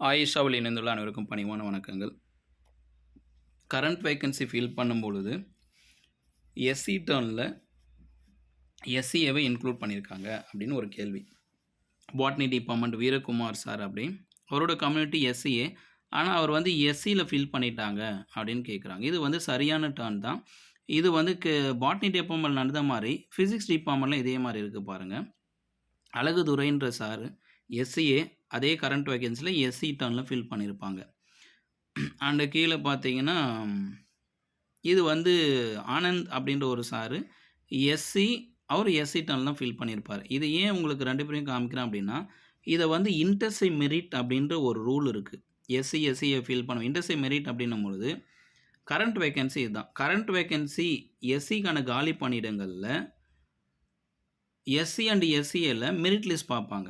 ஆயிஷாவில் இணைந்துள்ள அனைவருக்கும் பணிவான வணக்கங்கள். கரண்ட் வேக்கன்சி ஃபில் பண்ணும்பொழுது எஸ்சி டேர்னில் எஸ்சிஏவை இன்க்ளூட் பண்ணியிருக்காங்க அப்படின்னு ஒரு கேள்வி. பாட்னி டிபார்ட்மெண்ட் வீரகுமார் சார் அப்படி அவரோட கம்யூனிட்டி எஸ்சிஏ ஆனால் அவர் வந்து எஸ்சியில் ஃபில் பண்ணிட்டாங்க அப்படின்னு கேட்குறாங்க இது வந்து சரியான டேர்ன் தான். இது வந்து பாட்னி டிபார்ட்மெண்ட் நடந்த மாதிரி ஃபிசிக்ஸ் டிபார்ட்மெண்ட்டில் இதே மாதிரி இருக்குது பாருங்கள் அழகுதுரைன்ற சார் எஸ்சிஏ அதே கரண்ட் வேகன்சியில் எஸ்சி டர்னில் ஃபில் பண்ணியிருப்பாங்க அண்டு கீழே பார்த்தீங்கன்னா இது வந்து ஆனந்த் அப்படின்ற ஒரு சாரு எஸ்சி அவர் எஸ்சி டர்னில் தான் ஃபில் பண்ணியிருப்பார் இது ஏன் உங்களுக்கு ரெண்டு பேரையும் காமிக்கிறேன் அப்படின்னா இதை வந்து இன்டர்சை மெரிட் அப்படின்ற ஒரு ரூல் இருக்குது எஸ்சி எஸ்சியை ஃபில் பண்ண இன்டர்சை மெரிட் அப்படின்னும் பொழுது கரண்ட் வேகன்சி இதுதான். கரண்ட் வேகன்சி எஸ்சிக்கான காலி பணியிடங்களில் எஸ்சி அண்ட் எஸ்சிஏல மெரிட் லிஸ்ட் பார்ப்பாங்க.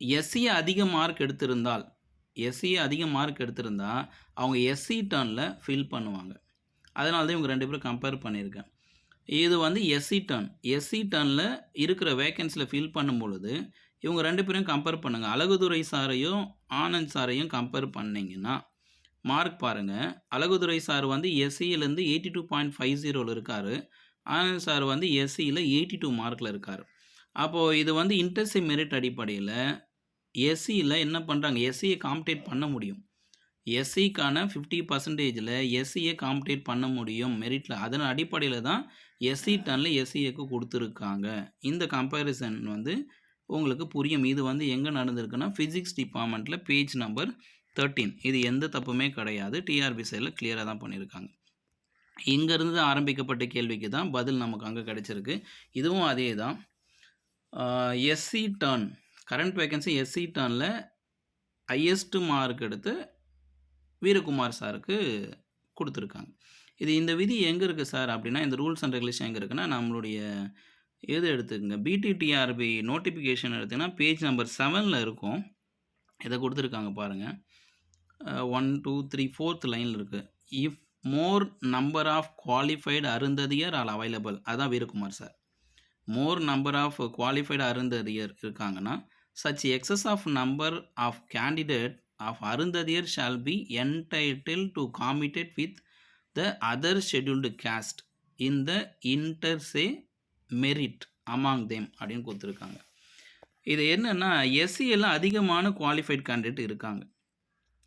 எஸ்சியை அதிக மார்க் எடுத்திருந்தால் எஸ்சியை அதிக மார்க் எடுத்திருந்தால் அவங்க எஸ்சி டர்னில் ஃபில் பண்ணுவாங்க. அதனால தான் இவங்க ரெண்டு பேரும் கம்பேர் பண்ணியிருக்கேன். இது வந்து எஸ்சி டர்ன் எஸ்சி டர்னில் இருக்கிற வேக்கன்சியில் ஃபில் பண்ணும் பொழுது இவங்க ரெண்டு பேரும் கம்பேர் பண்ணுங்கள் அழகுதுரை சாரையும் ஆனந்த் சாரையும் கம்பேர் பண்ணிங்கன்னா மார்க் பாருங்கள் அழகுதுரை சார் வந்து எஸ்சியிலேருந்து எயிட்டி டூ பாயிண்ட் ஃபைவ் ஜீரோவில் இருக்கார். ஆனந்த் சார் வந்து எஸ்சியில் எயிட்டி டூ மார்க்கில் இருக்கார். அப்போது இது வந்து இன்டர்சி மெரிட் அடிப்படையில் எஸ்சியில் என்ன பண்ணுறாங்க எஸ்சியை காம்படேட் பண்ண முடியும். எஸ்சிக்கான ஃபிஃப்டி பர்சன்டேஜில் எஸ்சியை காம்படேட் பண்ண முடியும் மெரிட்டில் அதன் அடிப்படையில் தான் எஸ்சி டனில் எஸ்சிஏக்கு கொடுத்துருக்காங்க. இந்த கம்பேரிசன் வந்து உங்களுக்கு புரியும். இது வந்து எங்கே நடந்திருக்குன்னா ஃபிசிக்ஸ் டிபார்ட்மெண்ட்டில் பேஜ் நம்பர் தேர்ட்டீன் இது எந்த தப்புமே கிடையாது. டிஆர்பி சைடில் கிளியராக தான் பண்ணியிருக்காங்க இங்கேருந்து ஆரம்பிக்கப்பட்ட கேள்விக்கு தான் பதில் நமக்கு அங்கே கிடச்சிருக்கு. இதுவும் அதே தான் SC turn current vacancy SC டர்னில் highest mark எடுத்து வீரகுமார் சாருக்கு கொடுத்துருக்காங்க. இது இந்த விதி எங்கே இருக்குது சார் அப்படின்னா இந்த ரூல்ஸ் அண்ட் ரெகுலேஷன் எங்கே இருக்குன்னா நம்மளுடைய எது எடுத்துக்கங்க பிடிடிஆர்பி நோட்டிஃபிகேஷன் எடுத்திங்கன்னா பேஜ் நம்பர் செவனில் இருக்கும். இதை கொடுத்துருக்காங்க பாருங்கள் ஒன் டூ த்ரீ ஃபோர்த் லைனில் இருக்குது if more number of qualified Arunthathiyar are available அதான் Veerakumar sir more number of qualified Arunthathiyar இருக்காங்கன்னா such excess of number of candidate of Arunthathiyar shall be entitled to compete with the other scheduled caste in the inter se merit among them அப்படின்னு கொடுத்துருக்காங்க. இது என்னென்னா SC எல்லாம் அதிகமான qualified candidate இருக்காங்க.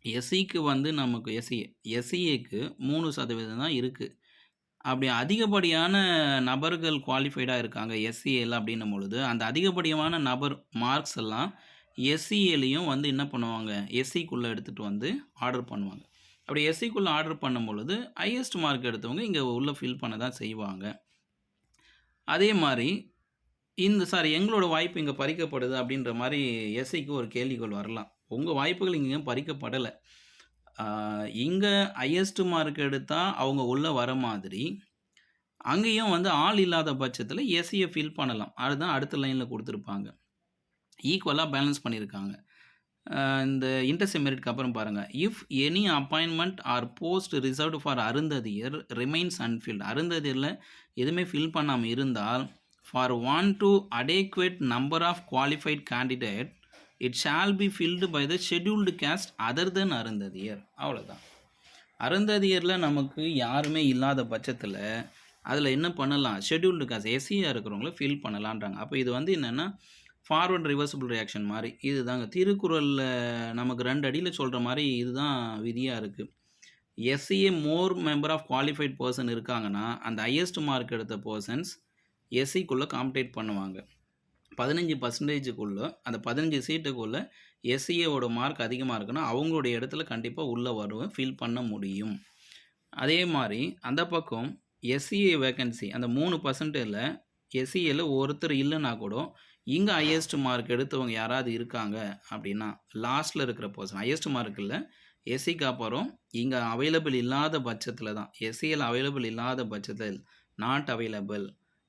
எஸ்சிக்கு வந்து நமக்கு எஸ்சி எஸ்சிஏக்கு மூணு சதவீதம் தான் இருக்குது அப்படி அதிகப்படியான நபர்கள் குவாலிஃபைடாக இருக்காங்க. எஸ்சிஏல அப்படின்னும் பொழுது அந்த அதிகப்படியான நபர் மார்க்ஸ் எல்லாம் எஸ்சிஏலையும் வந்து என்ன பண்ணுவாங்க? எஸ்சிக்குள்ளே எடுத்துகிட்டு வந்து ஆர்டர் பண்ணுவாங்க. அப்படி எஸ்சிக்குள்ளே ஆர்டர் பண்ணும் பொழுது ஹையஸ்ட் மார்க் எடுத்தவங்க இங்கே உள்ளே ஃபில் பண்ண தான் செய்வாங்க. அதே மாதிரி இந்த சார் எங்களோட வாய்ப்பு இங்கே பறிக்கப்படுது அப்படின்ற மாதிரி எஸ்ஐக்கு ஒரு கேள்விகள் வரலாம். உங்கள் வாய்ப்புகள் இங்கே பறிக்கப்படலை. இங்கே ஹையஸ்ட் மார்க் எடுத்தால் அவங்க உள்ளே வர மாதிரி அங்கேயும் வந்து ஆள் இல்லாத பட்சத்தில் எஸ்சியை ஃபில் பண்ணலாம். அதுதான் அடுத்த லைனில் கொடுத்துருப்பாங்க. ஈக்குவலாக பேலன்ஸ் பண்ணியிருக்காங்க இந்த இன்டர்செ மெரிட்க்கு அப்புறம் பாருங்கள் if any appointment or post reserved for Arunthathiyar remains unfilled அருந்ததியரில் எதுவுமே ஃபில் பண்ணாமல் இருந்தால் for one to adequate number of qualified candidate it shall be filled by the scheduled caste other than Arunthathiyar அவ்வளோதான் அருந்ததியரில் நமக்கு யாருமே இல்லாத பட்சத்தில் அதில் என்ன பண்ணலாம்? ஷெட்யூல்டு காஸ்ட் எஸ்சியாக இருக்கிறவங்கள ஃபில் பண்ணலான்றாங்க. அப்போ இது வந்து என்னென்னா ஃபார்வர்ட் ரிவர்சிபிள் ரியாக்ஷன் மாதிரி. இது தாங்க திருக்குறளில் நமக்கு ரெண்டு அடியில் சொல்கிற மாதிரி இதுதான் விதியாக இருக்குது SCA more member of qualified person இருக்காங்கன்னா அந்த ஹையஸ்ட் மார்க் எடுத்த பர்சன்ஸ் எஸ்சிக்குள்ளே காம்படேட் பண்ணுவாங்க. பதினஞ்சு பர்சன்டேஜுக்குள்ளே அந்த பதினஞ்சு சீட்டுக்குள்ளே எஸ்சிஏவோட மார்க் அதிகமாக இருக்குன்னா அவங்களுடைய இடத்துல கண்டிப்பாக உள்ளே வருவேன் ஃபில் பண்ண முடியும். அதே மாதிரி அந்த பக்கம் எஸ்சிஏ வேக்கன்சி அந்த மூணு பர்சன்டேஜில் எஸ்சிஏல ஒருத்தர் இல்லைன்னா கூட இங்கே ஹையஸ்ட் மார்க் எடுத்தவங்க யாராவது இருக்காங்க அப்படின்னா லாஸ்ட்டில் இருக்கிற பர்சன் ஹையஸ்ட் மார்க் இல்லை எஸ்சிக்கு அப்புறம் இங்கே அவைலபிள் இல்லாத பட்சத்தில் தான் எஸ்சியில் அவைலபிள் இல்லாத பட்சத்தில் நாட் அவைலபிள்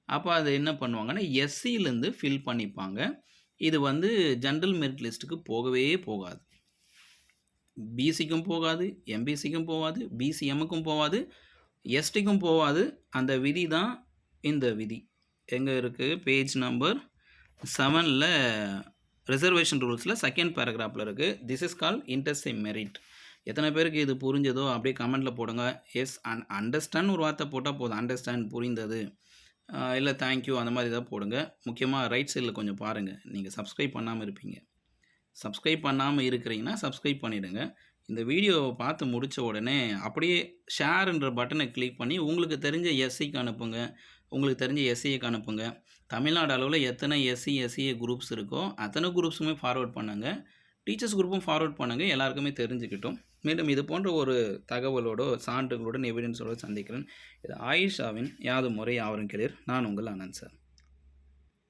அப்போ அது என்ன பண்ணுவாங்கன்னா எஸ்சிலேருந்து ஃபில் பண்ணிப்பாங்க. இது வந்து ஜென்ரல் மெரிட் லிஸ்ட்டுக்கு போகவே போகாது. பிசிக்கும் போகாது எம்பிசிக்கும் போகாது பிசிஎம்முக்கும் போகாது எஸ்டிக்கும் போகாது. அந்த விதி தான் இந்த விதி. எங்கே இருக்குது பேஜ் நம்பர் செவனில் ரிசர்வேஷன் ரூல்ஸில் செகண்ட் பேராகிராஃபில் இருக்குது this is call inter se merit எத்தனை பேருக்கு இது புரிஞ்சதோ அப்படியே கமெண்ட்டில் போடுங்க. எஸ் அண்ட் அண்டர்ஸ்டாண்ட் ஒரு வார்த்தை போட்டால் போதும். அண்டர்ஸ்டாண்ட் புரிந்தது. இல்லை தேங்க்யூ அந்த மாதிரி தான் போடுங்க. முக்கியமாக ரைட் சைடில் கொஞ்சம் பாருங்கள் நீங்கள் சப்ஸ்கிரைப் பண்ணாமல் இருப்பீங்க. சப்ஸ்கிரைப் பண்ணாமல் இருக்கிறீங்கன்னா சப்ஸ்கிரைப் பண்ணிவிடுங்க இந்த வீடியோவை பார்த்து முடித்த உடனே அப்படியே ஷேர்ன்ற பட்டனை கிளிக் பண்ணி உங்களுக்கு தெரிஞ்ச எஸ்சிக்கு அனுப்புங்க. உங்களுக்கு தெரிஞ்ச எஸ்சிக்கு அனுப்புங்க. தமிழ்நாடு அளவில் எத்தனை எஸ்சி எஸ்சிஏ குரூப்ஸ் இருக்கோ அத்தனை குரூப்ஸுமே ஃபார்வர்ட் பண்ணுங்கள் டீச்சர்ஸ் குரூப்பும் ஃபார்வர்ட் பண்ணுங்கள் எல்லாருக்குமே தெரிஞ்சுக்கிட்டோம். மேலும் இது போன்ற ஒரு தகவலோட சான்றுகளுடன் எவிடன்ஸோடு சந்திக்கிறேன். இது ஆயிஷாவின் யாது முறை யாவரும் கிளியர் நான் உங்கள் அனந்த் சார்.